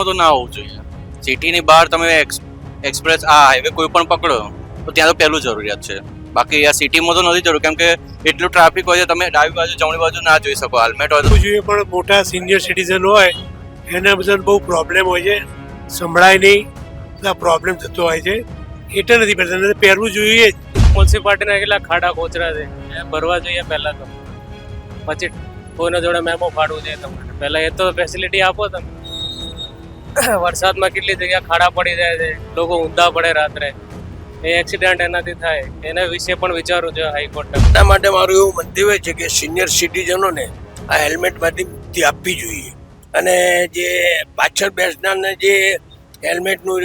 સિટીમાં તો ના હોવું જોઈએ. સિટીની બહાર તમે એક્સપ્રેસ આ હાઈવે કોઈ પણ પકડો તો ત્યાં તો પહેલું જરૂરિયાત છે. બાકી આ સિટીમાં તો નથી જરૂર કેમ કે એટલું ટ્રાફિક હોય છે તમે ડાબી બાજુ જમણી બાજુ ના જોઈ શકો હેલ્મેટ હોય તો. જોઈએ પણ મોટા સિનિયર સિટીઝન હોય એના બધા બહુ પ્રોબ્લેમ હોય છે. સંભળાય નહીં બધા પ્રોબ્લેમ થતો હોય છે. એટલે નથી પહેરતા પહેરવું જોઈએ જ. મ્યુનિસિપાલિટીના કેટલા ખાડા કોચરા છે? એ ભરવા જોઈએ પહેલાં તો. પછી કોઈના જોડે મેમો ફાડવું જોઈએ તમારે. પહેલાં એ તો ફેસિલિટી આપો તમે. વરસાદમાં કેટલી જગ્યા ખાડા પડી જાય છે, લોકો ઊંધા પડે રાત્રે. એ એક્સિડન્ટ એનાથી થાય. એના વિશે પણ વિચારવું જોઈએ હાઈકોર્ટને. એના માટે મારું એવું મંતવ્ય છે કે સિનિયર સિટીઝનોને આ હેલ્મેટમાંથી મુક્તિ આપવી જોઈએ. અને જે પાછળ બેસનારને જે હેલ્મેટનું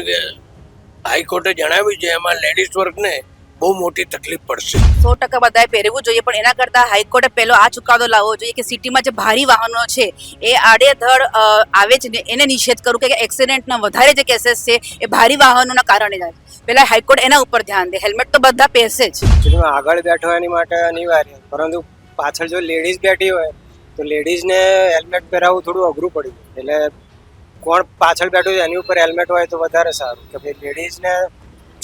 હાઈકોર્ટે જણાવ્યું છે, એમાં લેડીઝ વર્ગને બહુ મોટી તકલીફ પડશે. સો ટકા બધાએ પહેરવું જોઈએ પણ એના કરતાં હાઈકોર્ટે પહેલો આ ચુકાદો લાવવો જોઈએ કે સિટીમાં જે ભારી વાહનો છે એ આડેધડ આવે છે ને એને નિષેધ કરવું કે એક્સિડન્ટના વધારે જે કેસેસ છે એ ભારી વાહનોના કારણે જાય પહેલા હાઈકોર્ટ એના ઉપર ધ્યાન દે. હેલ્મેટ તો બધા પહેરશે જ. આગળ બેઠો એની માટે અનિવાર્ય. પરંતુ પાછળ જો લેડીઝ બેઠી હોય તો લેડીઝને હેલ્મેટ પહેરાવવું થોડું અઘરું પડ્યું એટલે કોણ પાછળ બેઠું છે એની ઉપર હેલ્મેટ હોય તો વધારે સારું. કે ભાઈ લેડીઝને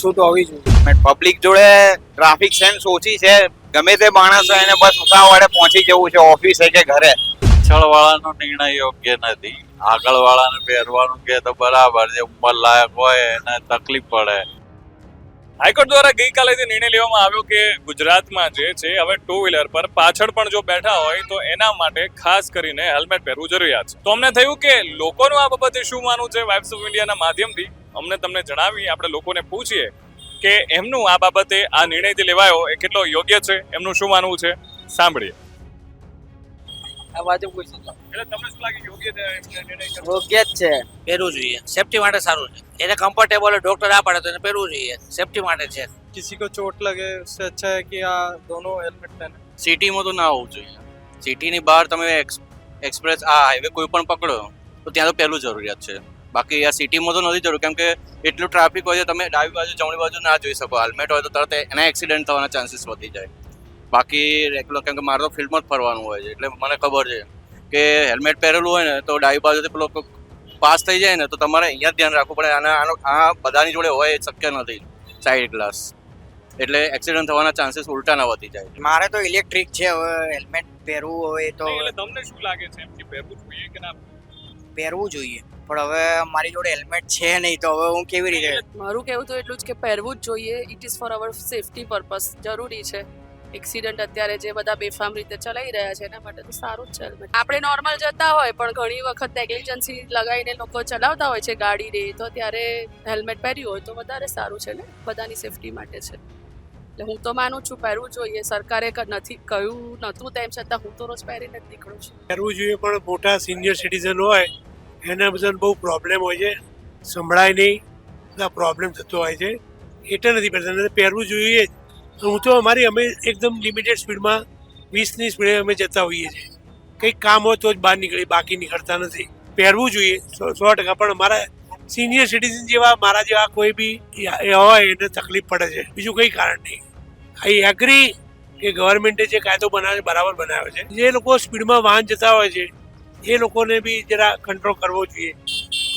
છૂટ હોવી જોઈએ પબ્લિક જોડે ટ્રાફિક સેન્સ ઓછી છે. ગમે તે માણસ હોય એને બસ ઉતાવળે પહોંચી જવું છે ઓફિસે કે ઘરે. પાછળ વાળાનો નિર્ણય યોગ્ય નથી. આગળ વાળાને પહેરવાનું કે તો બરાબર જે ઉંમર લાયક હોય એને તકલીફ પડે. હાઈકોર્ટ દ્વારા ગઈકાલે નિર્ણય લેવામાં આવ્યો કે ગુજરાતમાં જે છે, હવે ટુ વ્હીલર પર પાછળ પણ જો બેઠા હોય તો એના માટે ખાસ કરીને હેલ્મેટ પહેરવું જરૂરિયાત છે. તો અમને થયું કે લોકોનું આ બાબતે શું માનવું છે વાઇબ્સ ઓફ ઇન્ડિયાના માધ્યમથી? અમને તમને જણાવી આપણે લોકોને પૂછીએ કે એમનું આ બાબતે આ નિર્ણય જે લેવાયો એ કેટલો યોગ્ય છે? એમનું શું માનવું છે? સાંભળીએ. આ બાજુ કોઈ તમને શું જોઈએ. સેફટી માટે સારું છે. એને કમ્ફર્ટેબલ ડોક્ટર આ પડે તો એને પહેરવું જોઈએ. સેફટી માટે છે. કિસી કો ચોટ લગે ઉસસે અચ્છા હે કે આ દોનો હેલ્મેટ સિટીમાં તો ના હોવું જોઈએ. સિટીની બહાર તમે એક્સપ્રેસ આ હાઈવે કોઈ પણ પકડો તો ત્યાં તો પહેલું જરૂરિયાત છે. બાકી આ સિટીમાં તો નથી જરૂર. કેમ કે એટલું ટ્રાફિક હોય છે તમે ડાબી બાજુ જમણી બાજુ ના જોઈ શકો. હેલ્મેટ હોય તો તરત એના એક્સિડન્ટ થવાના ચાન્સીસ વધી જાય. બાકી રેગ્યુલર કેમ કે મારે તો ફિલ્ડમાં જ ફરવાનું હોય છે એટલે મને ખબર છે કે હેલ્મેટ પહેરેલું હોય ને તો ડાબી બાજુથી પેલો પાસ થઈ જાય ને તો તમારે અહીંયા જ ધ્યાન રાખવું પડે અને આનો આ બધાની જોડે હોય એ શક્ય નથી સાઈડ ગ્લાસ એટલે એક્સિડન્ટ થવાના ચાન્સીસ ઉલટા ના વધી જાય. મારે તો ઇલેક્ટ્રિક છે હવે હેલ્મેટ પહેરવું હોય તો એટલે તમને શું લાગે છે એમ કે પહેરવું જોઈએ કે ના પહેરવું? જોઈએ પણ હવે મારી જોડે હેલ્મેટ છે નહીં તો હવે હું કેવી રીતે મારું કહેવું તો એટલું જ કે પહેરવું જ જોઈએ it is for our safety purpose જરૂરી છે. એક્સિડન્ટ અત્યારે જે બધા બેફામ રીતે ચલાવી રહ્યા છે, એના માટે તો સારું જ છે. આપણે નોર્મલ જતા હોય, પણ ઘણી વખત નેગ્લિજન્સી લગાવીને લોકો ચલાવતા હોય છે ગાડી રે તો ત્યારે હેલ્મેટ પહેર્યું હોય તો વધારે સારું છે ને? બધાની સેફટી માટે છે. એટલે હું તો માનું છું, પહેરવું જોઈએ. સરકારે નથી, કહ્યું નહોતું તેમ છતાં હું તો રોજ પહેરીને જ નીકળું છું. પહેરવું જોઈએ, પણ મોટા સિનિયર સિટીઝન હોય, એને બધા બહુ પ્રોબ્લેમ હોય છે. સંભળાય નહીં, બધા પ્રોબ્લેમ થતો હોય છે. એટલે નથી પહેરતા પહેરવું જોઈએ જ. હું તો અમારી અમે એકદમ લિમિટેડ સ્પીડમાં વીસની સ્પીડે અમે જતા હોઈએ છીએ. કંઈક કામ હોય તો જ બહાર નીકળી બાકી નીકળતા નથી. પહેરવું જોઈએ, સો ટકા, પણ અમારા સિનિયર સિટીઝન જેવા, મારા જેવા કોઈ બી હોય, એને તકલીફ પડે છે. બીજું કંઈ કારણ નહીં. આઈ એગ્રી કે ગવર્મેન્ટે જે કાયદો બનાવ્યો બરાબર બનાવ્યો છે. જે લોકો સ્પીડમાં વાહન જતા હોય છે, એ લોકોને બી જરા કંટ્રોલ કરવો જોઈએ.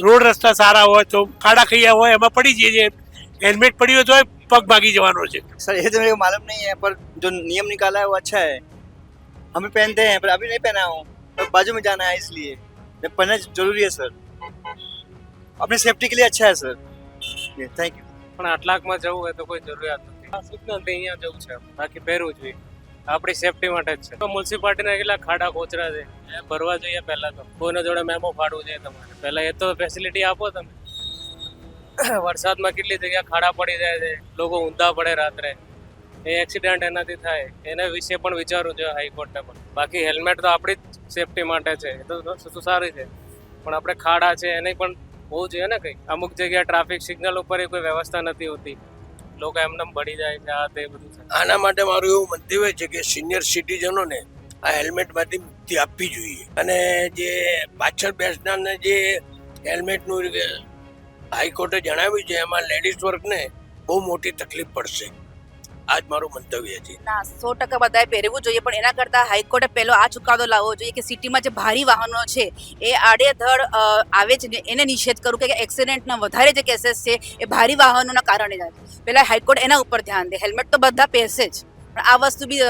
રોડ રસ્તા સારા હોય તો ખાડા ખૈયા હોય, એમાં પડી જઈએ હેલ્મેટ પડ્યું હોય તો પગ ભાગી જવાનો છે सर ये तो मेरे को मालूम नहीं है पर जो नियम निकाला है वो अच्छा है हमें पहनते हैं पर अभी नहीं पहना हूँ पर बाजू में जाना है इसलिए ये पहनना जरूरी है सर अपनी सेफ्टी के लिए अच्छा है सर ये थैंक यू પણ આટલાકમાં જવું હોય તો કોઈ જરૂરિયાત નથી આ સિગ્નલથી અહીંયા જવું છે બાકી પહેરવું જોઈએ આપણી સેફટી માટે જ છે તો મ્યુનિસિપાલિટીના કેટલા ખાડા કોચરા છે એ ભરવા જોઈએ પહેલા તો કોઈના જોડે મેમો ફાડવું જોઈએ તમારે પહેલા એ તો ફેસિલિટી આપો તમે વરસાદમાં કેટલી જગ્યા ખાડા પડી જાય છે, લોકો ઊંધા પડે રાત્રે. એ એક્સિડન્ટ એનાથી થાય. એના વિશે પણ વિચારવું જોઈએ હાઈકોર્ટને પણ. બાકી હેલ્મેટ તો આપણી જ સેફટી માટે છે. એ તો સારી છે. પણ આપણે ખાડા છે, એને પણ હોવું જોઈએ ને કંઈ અમુક જગ્યા ટ્રાફિક સિગ્નલ ઉપર એ કોઈ વ્યવસ્થા નથી હોતી. લોકો એમને પડી જાય છે આ તે બધું આના માટે મારું એવું મંતવ્ય છે કે સિનિયર સિટીઝનોને આ હેલ્મેટમાંથી મુક્તિ આપવી જોઈએ. અને જે પાછળ બેસનારને જે હેલ્મેટનું હાઈકોર્ટે જણાવ્યું છે એમાં લેડીઝ વર્ગને બહુ મોટી તકલીફ પડશે. આજ મારું મંતવ્ય છે. ના સો ટકા બધાએ પહેરવું જોઈએ પણ એના કરતાં હાઈકોર્ટે પહેલો આ ચુકાદો લાવવો જોઈએ કે સિટીમાં જે ભારી વાહનો છે એ આડેધડ આવે છે ને એને નિષેધ કરવું કે એક્સિડન્ટના વધારે જે કેસીસ છે એ ભારી વાહનોના કારણે જાય આવે પહેલાં હાઈકોર્ટ એના ઉપર ધ્યાન દે. હેલ્મેટ તો બધા પહેરશે જ પણ આ વસ્તુ બી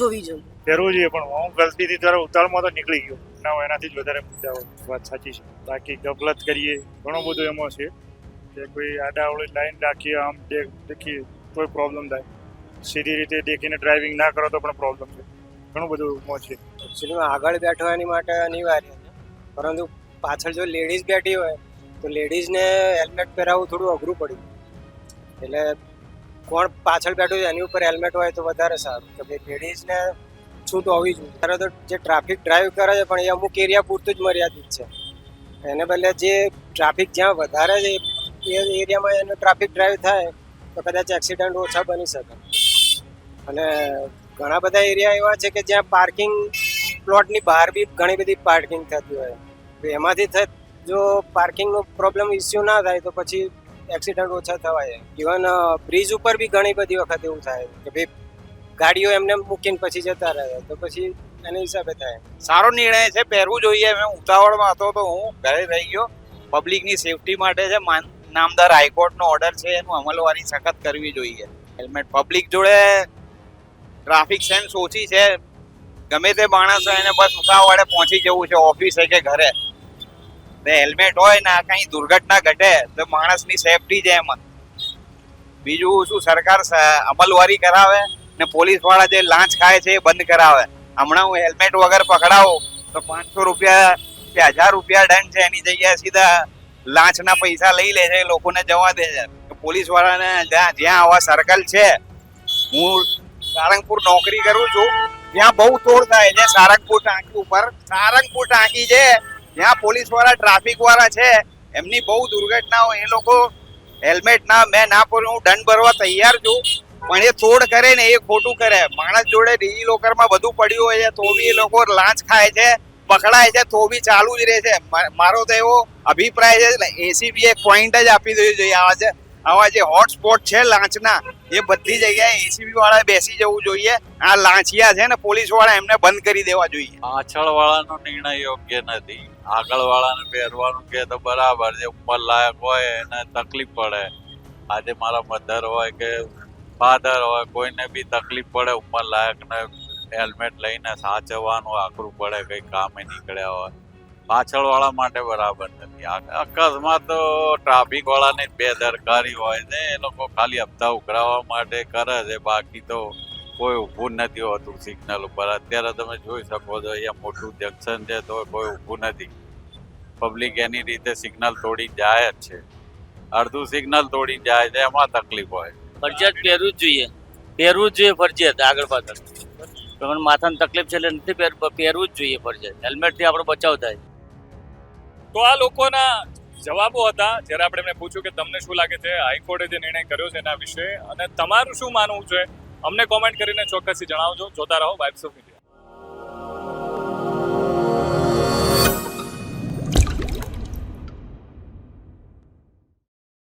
જોવી જોઈએ. પહેરવું જોઈએ પણ હું ગલતીથી તારા ઉતાળમાં તો નીકળી ગયો. ના હોય એનાથી જ વધારે મુદ્દાઓ વાત સાચી છે. બાકી ગફલત કરીએ ઘણું બધું એમાં છે. કે કોઈ આડાવળી લાઈન રાખીએ, આમ દેખીએ, કોઈ પ્રોબ્લેમ થાય. સીધી રીતે દેખીને ડ્રાઇવિંગ ના કરો તો પણ પ્રોબ્લેમ છે. ઘણું બધું એમાં છે. એકચ્યુઅલીમાં આગળ બેઠો એની માટે અનિવાર્ય છે. પરંતુ પાછળ જો લેડીઝ બેઠી હોય, તો લેડીઝને હેલ્મેટ પહેરાવવું થોડું અઘરું પડ્યું એટલે કોણ પાછળ બેઠું છે, એની ઉપર હેલ્મેટ હોય તો વધારે સારું. કે ભાઈ લેડીઝને છૂટ હોવી જોઈએ? ત્યારે તો જે ટ્રાફિક ડ્રાઈવ કરે છે, પણ એ અમુક એરિયા પૂરતું જ મર્યાદિત છે. એને બદલે જે ટ્રાફિક જ્યાં વધારે છે એ એરિયામાં એનો ટ્રાફિક ડ્રાઈવ થાય, તો કદાચ એક્સિડન્ટ ઓછા બની શકે. અને ઘણા બધા એરિયા એવા છે કે જ્યાં પાર્કિંગ પ્લોટની બહાર બી ઘણી બધી પાર્કિંગ થતી હોય. તો એમાંથી થ, જો પાર્કિંગનો પ્રોબ્લેમ ઇસ્યુ ના થાય, તો પછી એક્સિડન્ટ ઓછા થવાય. ઇવન બ્રિજ ઉપર બી ઘણી બધી વખત એવું થાય કે ભાઈ ગાડીઓ એમને મૂકીને પછી જતા રહે, તો પછી એના હિસાબે થાય. સારો નિર્ણય છે, પહેરવું જોઈએ. મેં ઉતાવળમાં હતો તો હું ઘરે રહી ગયો. પબ્લિકની સેફટી માટે છે, માન- નામદાર હાઈકોર્ટનો ઓર્ડર છે, એનું અમલવારી સખત કરવી જોઈએ. હેલ્મેટ પબ્લિક જોડે ટ્રાફિક સેન્સ ઓછી છે. ગમે તે માણસ હોય એને બસ ઉતાવળે પહોંચી જવું છે ઓફિસે કે ઘરે. ને હેલ્મેટ હોય ને કઈ દુર્ઘટના ઘટે, તો માણસની સેફટી છે એમાં. બીજું શું સરકાર અમલવારી કરાવે ને પોલીસવાળા જે લાંચ ખાય છે એ બંધ કરાવે. હમણાં હું હેલ્મેટ વગર પકડાવું, તો પાંચસો રૂપિયા કે હજાર રૂપિયા દંડ છે, એની જગ્યાએ સીધા લાંચના પૈસા લઈ લે છે, લોકોને જવા દે છે. પોલીસ વાળાને જ્યાં આવા સર્કલ છે, હું સારંગપુર નોકરી કરું છું, ત્યાં બહુ તોડ થાય છે. સારંગપુર ટાંકી ઉપર, સારંગપુર ટાંકી છે, ત્યાં પોલીસવાળા ટ્રાફિક વાળા છે. એમની બહુ દુર્ઘટનાઓ, એ લોકો હેલ્મેટ ના મેં ના પર હું દંડ ભરવા તૈયાર છું. પણ એ તોડ કરે ને એ ખોટું કરે. માણસ જોડે ડીજી લોકરમાં બધું પડ્યું હોય છે, તો બી એ લોકો લાંચ ખાય છે. પકડાય છે, તો બી ચાલુ જ રહે છે. મારો તો એવો અભિપ્રાય છે, એટલે એસીબી એક પોઈન્ટ જ આપી દેવું જોઈએ આવા જે આવા જે હોટસ્પોટ છે લાંચના, એ બધી જગ્યાએ એસીબી વાળા બેસી જવું જોઈએ. આ લાંચિયા છે ને પોલીસવાળા એમને બંધ કરી દેવા જોઈએ. પાછળ વાળાનો નિર્ણય યોગ્ય નથી. આગળ વાળાને પહેરવાનું કે તો બરાબર જે ઉપર લાયક હોય એને તકલીફ પડે. આજે મારા મધર હોય કે ફાધર હોય, કોઈને બી તકલીફ પડે ઉંમર લાયકને હેલ્મેટ લઈને સાચવવાનું આકરું પડે, કઈ કામે નીકળ્યા હોય. પાછળ વાળા માટે બરાબર નથી. અકસ્માત તો ટ્રાફિક વાળાની જ બેદરકારી હોય ને, એ લોકો ખાલી હપ્તા ઉઘરાવવા માટે કરે છે. બાકી તો કોઈ ઊભું નથી હોતું સિગ્નલ ઉપર. અત્યારે તમે જોઈ શકો છો, અહીંયા મોટું જંકશન છે, તો કોઈ ઊભું નથી. પબ્લિક એની રીતે સિગ્નલ તોડી જાય જ છે. અડધું સિગ્નલ તોડી જાય છે, એમાં તકલીફ હોય. ફરજિયાત પહેરવું જ જોઈએ. પહેરવું જ જોઈએ ફરજિયાત, આગળ પાછળ. તમને માથાની તકલીફ છે એટલે નથી પહેરવું જ જોઈએ ફરજિયાત હેલ્મેટથી આપણો બચાવ થાય. તો આ લોકોના જવાબો હતા. જ્યારે આપણે એમને પૂછ્યું કે તમને શું લાગે છે હાઈકોર્ટે જે નિર્ણય કર્યો છે એના વિશે, અને તમારું શું માનવું છે, અમને કોમેન્ટ કરીને ચોક્કસથી જણાવજો. જોતા રહો વાઇબ્સ ઓફ ઇન્ડિયા